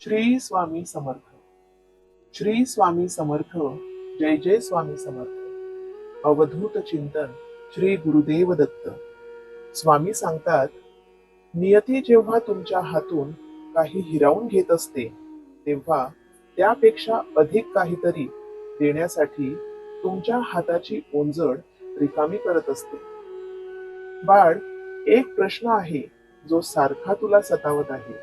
श्री स्वामी समर्थ. श्री स्वामी समर्थ जय जय स्वामी समर्थ. अवधूत चिंतन श्री गुरुदेव दत्त. स्वामी सांगतात नियती जेव्हा तुमच्या हातून काही हिरावून घेत असते तेव्हा त्यापेक्षा अधिक काहीतरी देण्यासाठी तुमच्या हाताची ओंजळ रिकामी करत असते. बाळ एक प्रश्न आहे जो सारखा तुला सतावत आहे.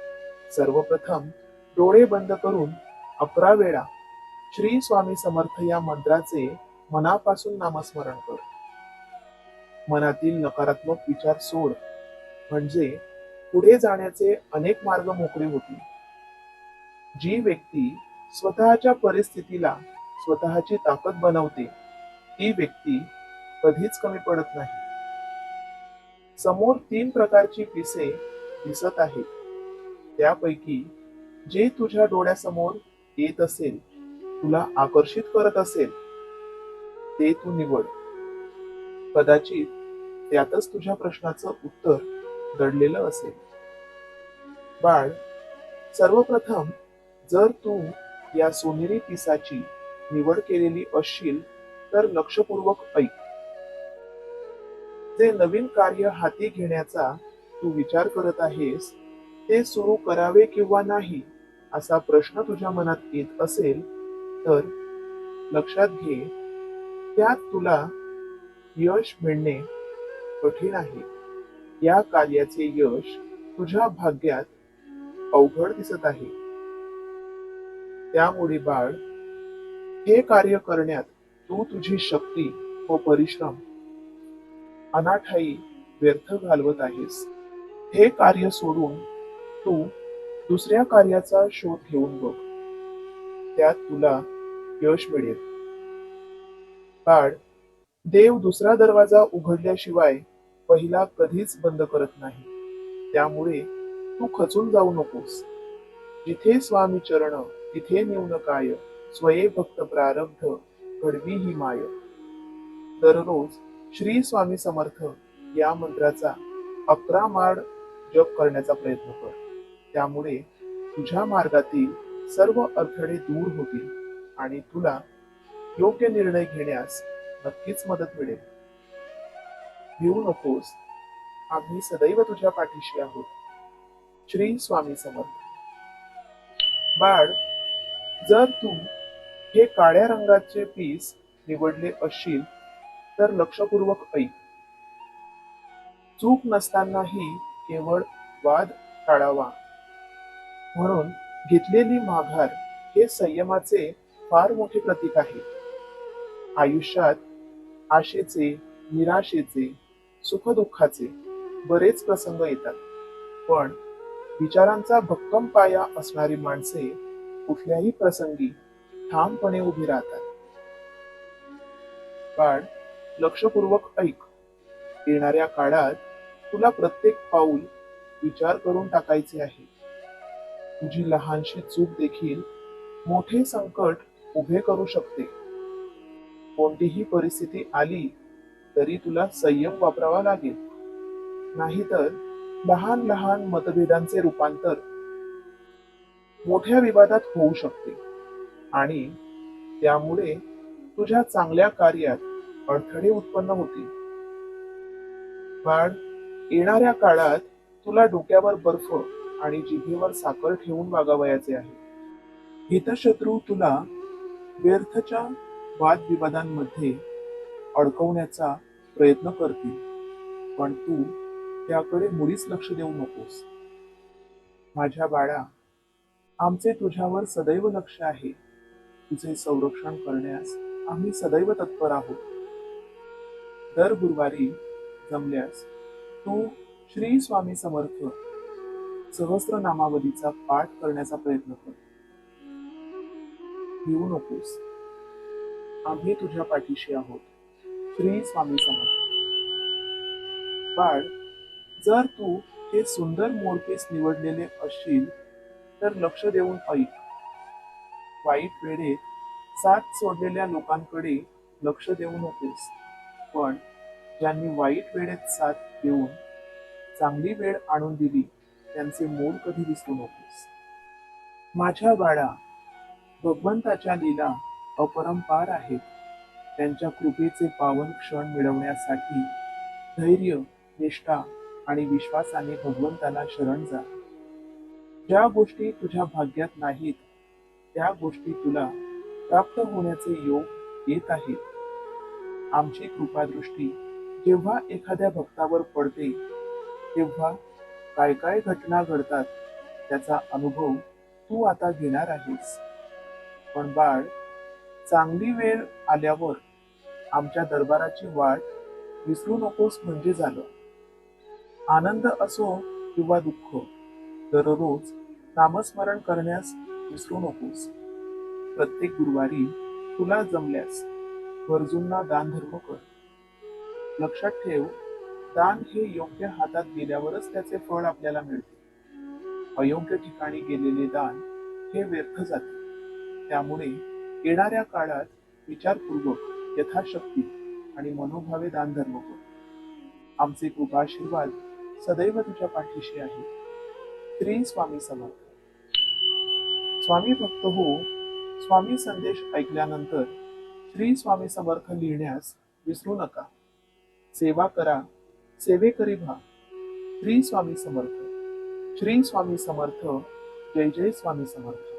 सर्वप्रथम डोळे बंद करून अकरा वेळा श्री स्वामी समर्थ या मंत्राचे मनापासून नामस्मरण कर. मनातील नकारात्मक विचार सोड. म्हणजे पुढे जाण्याचे अनेक मार्ग मोकळे होतील. जी व्यक्ती स्वतःच्या परिस्थितीला स्वतःची ताकद बनवते ती व्यक्ती कधीच कमी पडत नाही. समोर तीन प्रकारची पिसे दिसत आहेत. त्यापैकी जे तुझ्या डोळ्यासमोर येत असेल तुला आकर्षित करत असेल ते तू निवड. कदाचित त्यातच तुझ्या प्रश्नाचं उत्तर दडलेलं असेल. बाळ सर्वप्रथम जर तू या सोनेरी पिसाची निवड केलेली असशील तर लक्षपूर्वक ऐक. जे नवीन कार्य हाती घेण्याचा तू विचार करत आहेस ते सुरू करावे किंवा नाही असा प्रश्न तुझ्या मनात येत असेल तर लक्षात घे त्यात तुला यश मिळणे कठीण आहे. या कार्याचे यश तुझ्या भाग्यात अवघड दिसत आहे. त्यामुळे बाळ हे कार्य करण्यात तू तुझी शक्ती व परिश्रम अनाठाई व्यर्थ घालवत आहेस. हे कार्य सोडून तू दुसऱ्या कार्याचा शोध घेऊन बघ. त्यात तुला यश मिळेल. काळ देव दुसरा दरवाजा उघडल्याशिवाय पहिला कधीच बंद करत नाही. त्यामुळे तू खचून जाऊ नकोस. जिथे स्वामी चरण तिथे नेऊन काय? स्वये भक्त प्रारब्ध घडवी ही माय. दररोज श्री स्वामी समर्थ या मंत्राचा अकरा माड जप करण्याचा प्रयत्न कर. त्यामुळे तुझ्या मार्गातील सर्व अडथळे दूर होतील आणि तुला योग्य निर्णय घेण्यास नक्कीच मदत मिळेल. भिवू नकोस. आम्ही सदैव तुझ्या पाठीशी आहोत. श्री स्वामी समर्थ. बाळ जर तू हे काळ्या रंगाचे पीस निवडले असशील तर लक्षपूर्वक ऐक. चूक नसतानाही केवळ वाद टाळावा. म्हणून घेतलेली माघार हे संयमाचे फार मोठे प्रतीक आहे. आयुष्यात आशेचे निराशेचे सुखदुःखाचे बरेच प्रसंग येतात. पण विचारांचा भक्कम पाया असणारी माणसे कुठल्याही प्रसंगी ठामपणे उभी राहतात. काळ लक्षपूर्वक ऐक. येणाऱ्या काळात तुला प्रत्येक पाऊल विचार करून टाकायचे आहे. तुझी लहानशी चूक देखील मोठे संकट उभे करू शकते. कोणतीही परिस्थिती आली तरी तुला संयम वापरावा लागेल. नाहीतर लहान लहान मतभेदांचे रूपांतर मोठ्या विवादात होऊ शकते आणि त्यामुळे तुझ्या चांगल्या कार्यात अडथळे उत्पन्न होतील. बाळ येणाऱ्या काळात तुला डोक्यावर बर्फ आणि जिभेवर साखर ठेवून वागावयाचे आहे. हितशत्रू तुला व्यर्थच्या वादविवादांमध्ये अडकवण्याचा प्रयत्न करतील पण तू त्याकडे मुळीच लक्ष देऊ नकोस. माझ्या बाळा आमचे तुझ्यावर सदैव लक्ष आहे. तुझे संरक्षण करण्यास आम्ही सदैव तत्पर आहोत. दर गुरुवारी जमल्यास तू श्री स्वामी समर्थ सहस्त्र नामावलीचा पाठ करण्याचा प्रयत्न कर. घेऊ नकोस. आम्ही तुझ्या पाठीशी आहोत. श्री स्वामी समर्थ. बाळ जर तू हे सुंदर मोरपीस निवडलेले असशील तर लक्ष देऊन ऐक. वाईट वेळेत साथ सोडलेल्या लोकांकडे लक्ष देऊ नकोस. पण ज्यांनी वाईट वेळेत साथ देऊन चांगली वेळ आणून दिली त्यांचे मूळ कधी दिसू नकोस. माझ्या बाळा भगवंताच्या लीला अपरंपार आहेत. त्यांच्या कृपेचे पावन क्षण मिळवण्यासाठी धैर्य निष्ठा आणि विश्वासाने भगवंताला शरण जा. ज्या गोष्टी तुझ्या भाग्यात नाहीत त्या गोष्टी तुला प्राप्त होण्याचे योग येत आहेत. आमची कृपादृष्टी जेव्हा एखाद्या भक्तावर पडते तेव्हा काय काय घटना घडतात त्याचा अनुभव तू आता घेणार आहेस. पण बाळ चांगली वेळ आल्यावर आमच्या दरबाराची वाट विसरू नकोस म्हणजे झालं. आनंद असो किंवा दुःख दररोज नामस्मरण करण्यास विसरू नकोस. प्रत्येक गुरुवारी तुला जमल्यास गरजूंना दानधर्म कर. लक्षात ठेव दान हे योग्य हातात गेल्यावरच त्याचे फळ आपल्याला मिळते. अयोग्य ठिकाणी गेलेले दान हे व्यर्थ जाते. त्यामुळे येणाऱ्या काळात विचारपूर्वक यथाशक्ती आणि मनोभावे दान धर्म कर. आमचे कृपाशीर्वाद सदैव तुझ्या पाठीशी आहे. श्री स्वामी समर्थ. स्वामी भक्त हो स्वामी संदेश ऐकल्यानंतर श्री स्वामी समर्थ लिहिण्यास विसरू नका. सेवा करा सेवेकरी व्हा श्री स्वामी समर्थ. श्री स्वामी समर्थ. जय जय स्वामी समर्थ.